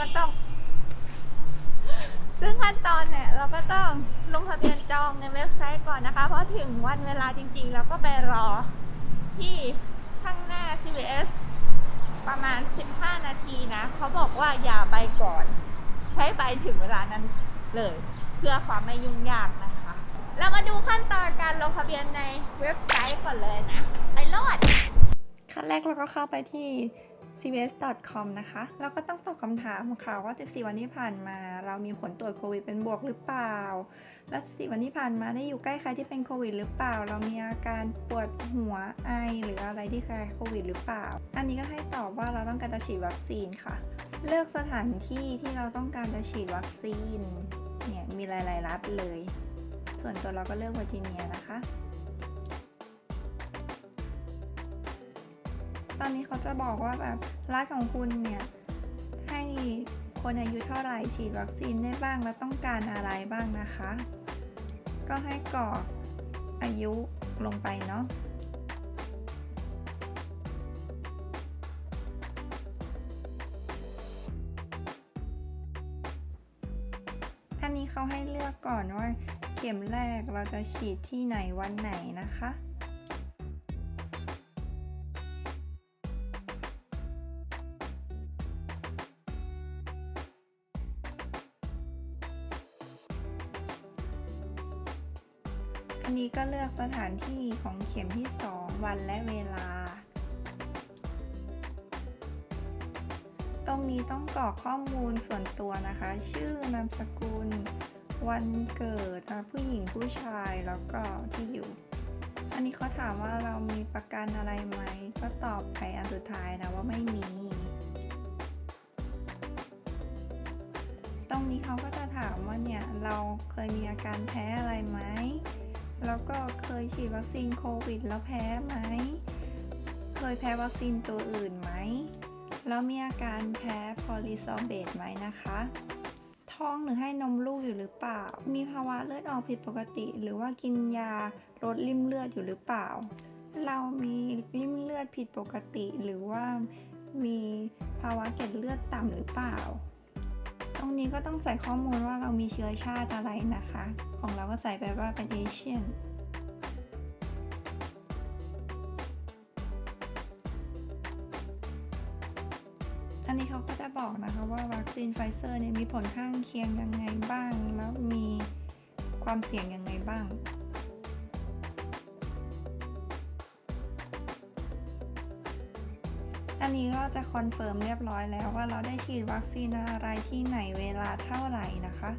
ก็ต้อง ซึ่งขั้นตอนเนี่ยเราก็ต้องลงทะเบียนจองในเว็บไซต์ก่อนนะคะ เพราะถึงวันเวลาจริงๆ เราก็ไปรอที่ข้างหน้า CVS ประมาณ 15 นาทีนะ เขาบอกว่าอย่าไปก่อนใช้ไปถึงเวลานั้นเลย เพื่อความไม่ยุ่งยากนะคะ เรามาดูขั้นตอนการลงทะเบียนในเว็บไซต์ก่อนเลยนะ ไปโลดขั้นแรกเราก็เข้าไปที่ cbs.com นะคะ เราก็ต้องตอบคำถามค่ะว่า 14 วันที่ผ่านมา เรามีผลตรวจโควิดเป็นบวกหรือเปล่า และ14 วันที่ผ่านมาได้อยู่ใกล้ใครที่เป็นโควิดหรือเปล่า เรามีอาการปวดหัวไอ หรืออะไรที่คล้ายโควิดหรือเปล่า อันนี้ก็ให้ตอบว่าเราต้องการจะฉีดวัคซีนค่ะ เลือกสถานที่ที่เราต้องการจะฉีดวัคซีน เนี่ยมีหลาย ๆ รัฐเลย ส่วนตัวเราก็เลือกเวอร์จิเนียนะคะ ตอนนี้เขาจะบอกว่าแบบรัฐของคุณเนี่ยให้คนอายุเท่าไหร่ฉีดวัคซีนได้บ้างและต้องการอะไรบ้างนะคะ ก็ให้กรอกอายุลงไปเนาะอันนี้เขาให้เลือกก่อนว่าเข็มแรกเราจะฉีดที่ไหนวันไหนนะคะ อันนี้ก็เลือกสถานที่ของเข็มที่ 2 วันและเวลา ตรงนี้ต้องกรอกข้อมูลส่วนตัวนะคะ ชื่อนามสกุล วันเกิดผู้หญิงผู้ชายแล้วก็ที่อยู่ อันนี้เขาถามว่าเรามีประกันอะไรไหม ก็ตอบไปอันสุดท้ายนะว่าไม่มีตรงนี้เขาก็จะถามว่าเนี่ยเราเคยมีอาการแพ้อะไรไหม แล้วก็เคยฉีดวัคซีนโควิดแล้วแพ้ไหม เคยแพ้วัคซีนตัวอื่นไหม แล้วมีอาการแพ้พอลิซอเบตไหมนะคะ ท้องหรือให้นมลูกอยู่หรือเปล่า มีภาวะเลือดออกผิดปกติ หรือว่ากินยาลดริ่มเลือดอยู่หรือเปล่า เรามีริ่มเลือดผิดปกติ หรือว่ามีภาวะเกล็ดเลือดต่ำหรือเปล่า ตรงนี้ก็ต้องใส่ข้อมูลว่าเรามีเชื้อชาติอะไรนะคะ ของเราก็ใส่ไปว่าเป็นเอเชียนอันนี้เขาก็จะบอกนะคะว่าวัคซีนไฟเซอร์เนี่ยมีผลข้างเคียงยังไงบ้าง แล้วมีความเสี่ยงยังไงบ้าง นนี้ก็จะคอนเฟิร์มเรียบร้อยแล้วว่าเราได้ฉีดวัคซีนอะไรที่ไหนเวลาเท่าไหร่นะคะ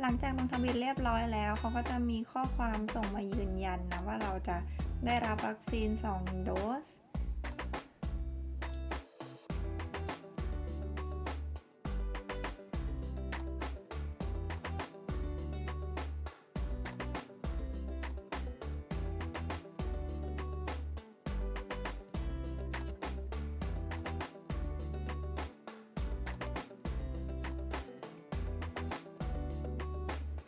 หลังจากลงทะเบียนเรียบร้อยแล้วเขาก็จะมีข้อความส่งมายืนยันนะว่าเราจะได้รับวัคซีน 2 โดส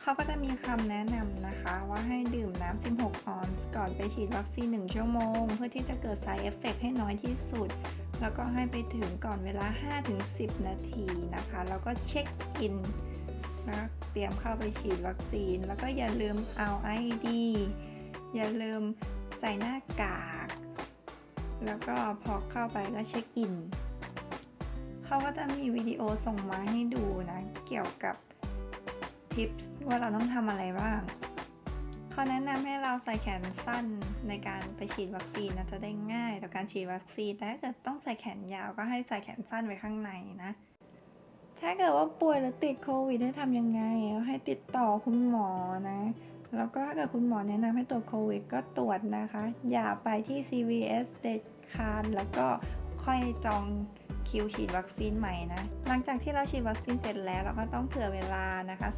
เขาก็จะมีคำแนะนำนะคะว่าให้ดื่มน้ำ 16 ออนซ์ก่อนไปฉีดวัคซีน 1 ชั่วโมง เพื่อที่จะเกิด side effect ให้น้อยที่สุด แล้วก็ให้ไปถึงก่อนเวลา 5-10 นาทีนะคะ แล้วก็เช็คอินนะเตรียมเข้าไปฉีดวัคซีน แล้วก็อย่าลืมเอา ID อย่าลืมใส่หน้ากาก แล้วก็พอเข้าไปก็เช็คอิน เขาก็จะมีวิดีโอส่งมาให้ดูนะ เกี่ยวกับ ทิปว่าเราต้องทำอะไรบ้างเขาแนะนำให้เราใส่แขนสั้นในการไปฉีดวัคซีนนะจะได้ง่ายต่อการฉีดวัคซีนแต่ถ้าเกิดต้องใส่แขนยาวก็ให้ใส่แขนสั้นไว้ข้างในนะ ถ้าเกิดว่าป่วยหรือติดโควิดให้ทำยังไงให้ติดต่อคุณหมอนะแล้วก็ถ้าเกิดคุณหมอแนะนำให้ตรวจโควิดก็ตรวจนะคะ อย่าไปที่ CVS เด็ดขาดแล้วก็ค่อยจอง คิวฉีดวัคซีนใหม่นะ หลังจากที่เราฉีดวัคซีนเสร็จแล้ว เราก็ต้องเผื่อเวลานะคะ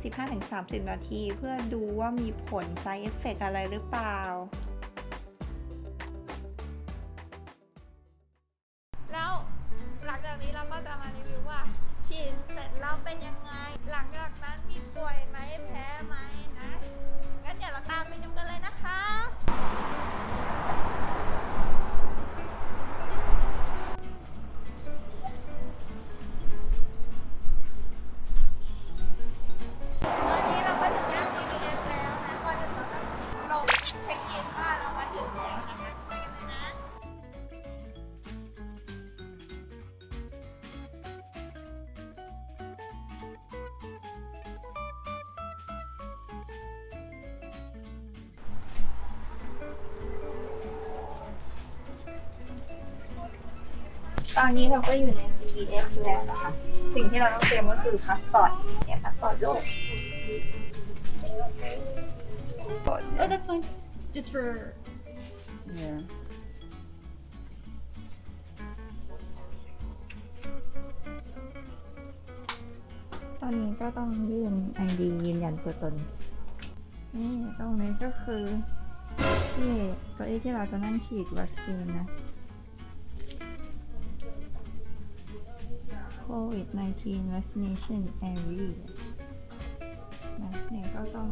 15-30 นาที เพื่อดูว่ามีผล side effect อะไรหรือเปล่า ตอนนี้เราก็อยู่ใน CVS แล้วนะคะ สิ่งที่เราต้องเตรียมก็คือพาสปอร์ตเนี่ยพาสปอร์ตโลก Oh, that's fine. Just for Yeah. ตอนนี้ก็ต้องยื่น ID ยืนยันตัวตน นี่ตรงนี้ก็คือที่เก้าอี้ที่เราจะนั่งฉีดวัคซีนนะ COVID 19 vaccination area นะเนี่ยก็ต้อง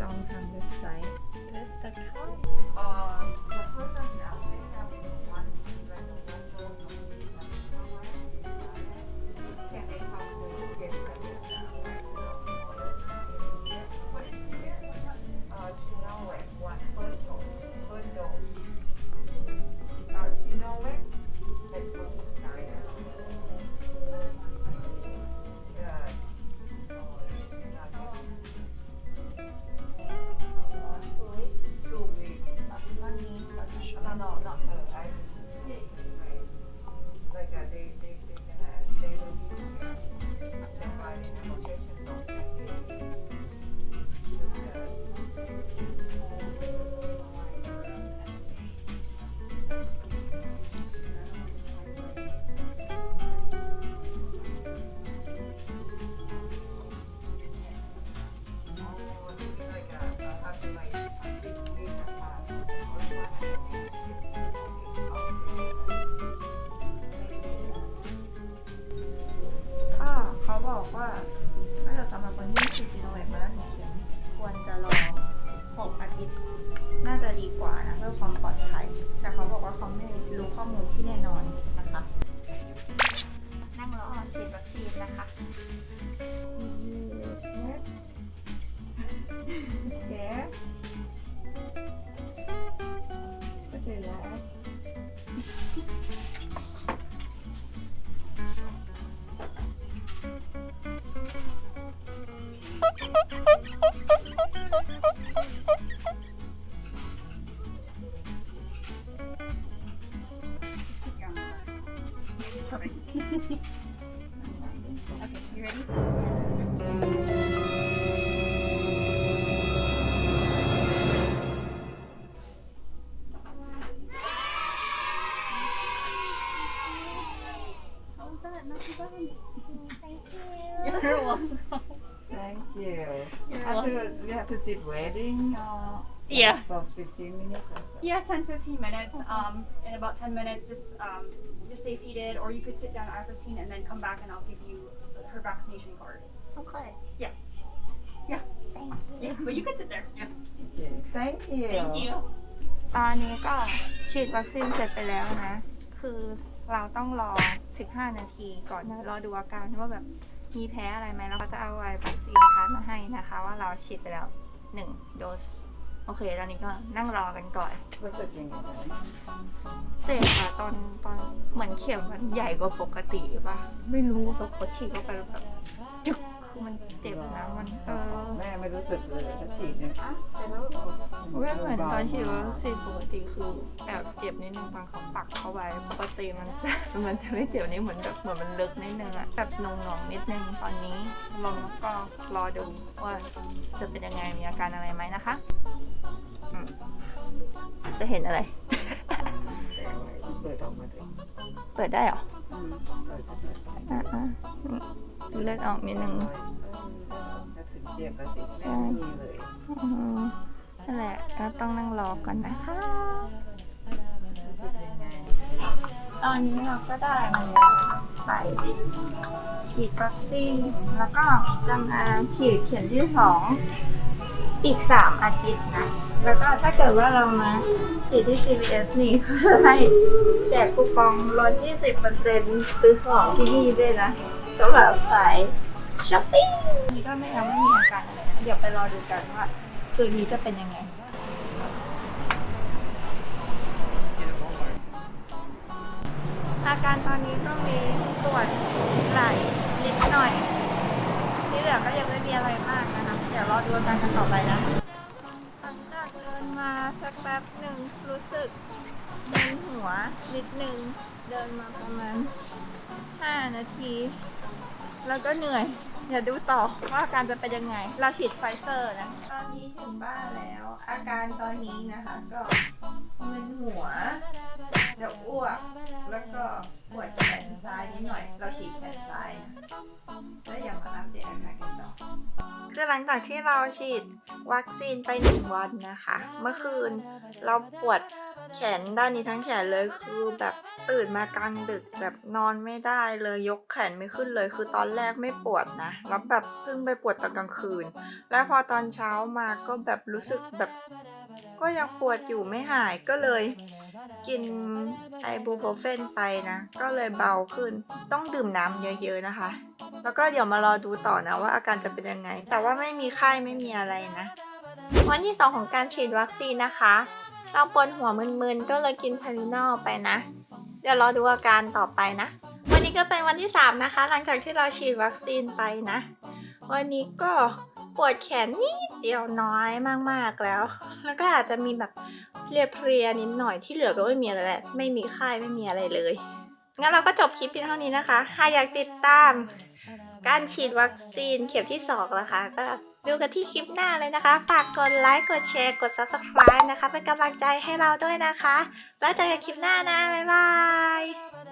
จองทางเว็บไซต์ Uh, Yeah. for 15 minutes or so. Yeah, 10, 15 minutes. Um, in about 10 minutes, just um, just stay seated, or you could sit down at 15 and then come back, and I'll give you her vaccination card. Okay. Yeah. Yeah. Thank you. Yeah, but you could sit there. Yeah. Okay. Thank you. Thank you. ตอนนี้ก็ฉีดวัคซีนเสร็จไปแล้วนะ คือเราต้องรอ 15 นาทีก่อนนะรอดูอาการว่าแบบมีแพ้อะไรไหมแล้วก็จะเอาไอ้วัคซีนคัดมาให้นะคะ ว่าเราฉีดไปแล้ว 1 โดส โอเคตอนนี้ก็นั่งรอกันก่อนรู้สึกยังไงบ้างเจ็บอะตอนตอนเหมือนเข็มมันใหญ่กว่าปกติป่ะ ไม่รู้แบบกดฉีดเข้าไปแล้วแบบจึ๊กคือ มันเจ็บนะมันเออแม่ไม่รู้สึกเลยถ้าฉีดเนี่ยไม่เหมือนตอนฉีดวัคซีนปกติคือแอบเจ็บนิดนึงตอนเขาปักเข้าไปปกติมันมันจะไม่เจ็บนี่เหมือนแบบเหมือนมันลึกนิดนึงอะแบบหนงหนงๆนิดนึงตอนนี้ลองแล้วก็รอดูว่าจะเป็นยังไงมีอาการอะไรไหมนะคะอืมจะเห็นอะไร เปิดออกมาถึงเปิดได้เหรออืมเปิดออกมา เลือดออกนิดนึงถ้าถึงเจ็บแล้วสิแม่ไม่เลยอืมนั่นแหละก็ต้องนั่งรอก่อนนะคะ ตอนนี้เราก็ได้มาแล้วไปฉีดวัคซีนแล้วก็จะมาฉีดเข็มที่สองอีกสามอาทิตย์นะ แล้วก็ถ้าเกิดว่าเรามาฉีดที่ CVS นี่ก็จะให้แจกคูปองลด20%ซื้อของที่นี่ด้วยนะ สำหรับสายช้อปปิ้งนี่ก็ไม่ยังไม่มีอาการอะไรนะเดี๋ยวไปรอดูกันว่าคืนนี้จะเป็นยังไง อาการตอนนี้ก็มีปวดไหล่นิดหน่อย ที่เหลือก็ยังไม่มีอะไรมากนะคะ เดี๋ยวรอดูอาการกันต่อไปนะหลังจากเดินมาสักแป๊บหนึ่งรู้สึกมึนหัวนิดหนึ่ง เดินมาประมาณ 5 นาที แล้วก็เหนื่อยอย่าดูต่อว่าอาการจะเป็นยังไง เราฉีดไฟเซอร์นะ ตอนนี้ถึงบ้านแล้ว อาการตอนนี้นะคะก็มึนหัว จะอ้วก แล้วก็ปวดแขนซ้ายนิดหน่อย เราฉีดแขนซ้ายนะแล้วอย่ามาอัปเดตอาการกันต่อ คือหลังจากที่เราฉีดวัคซีนไปหนึ่งวันนะคะ เมื่อคืนเราปวดแขนด้านนี้ทั้งแขนเลยคือแบบตื่นมากลางดึกแบบนอนไม่ได้เลยยกแขนไม่ขึ้นเลย คือตอนแรกไม่ปวดนะแล้วแบบเพิ่งไปปวดตอนกลางคืน แล้วพอตอนเช้ามาก็แบบรู้สึกแบบ ก็ยังปวดอยู่ไม่หายก็เลย กินไอบูโพรเฟนไปนะ ก็เลยเบาขึ้น ต้องดื่มน้ำเยอะ ๆนะคะ แล้วก็เดี๋ยวมารอดูต่อนะว่าอาการจะเป็นยังไง แต่ว่าไม่มีไข้ไม่มีอะไรนะ วันที่ 2 ของการฉีดวัคซีนนะคะ เราปวดหัวมึนๆ ก็เลยกินพารินอลไปนะ เดี๋ยวรอดูอาการต่อไปนะ วันนี้ก็เป็นวันที่ 3 นะคะ หลังจากที่เราฉีดวัคซีนไปนะ วันนี้ก็ ปวดแขนนิดเดียวน้อยมากๆแล้ว แล้วก็อาจจะมีแบบเพลียๆนิดหน่อยที่เหลือก็ไม่มีอะไรแหละไม่มีไข้ไม่มีอะไรเลย งั้นเราก็จบคลิปเพียงเท่านี้นะคะ หากอยากติดตาม การฉีดวัคซีนเข็มที่2นะคะก็ดูกันที่คลิปหน้าเลยนะคะ ฝากกดไลค์ กดแชร์ กด subscribe นะคะ เป็นกำลังใจให้เราด้วยนะคะ แล้วเจอกันคลิปหน้านะ บ๊ายบาย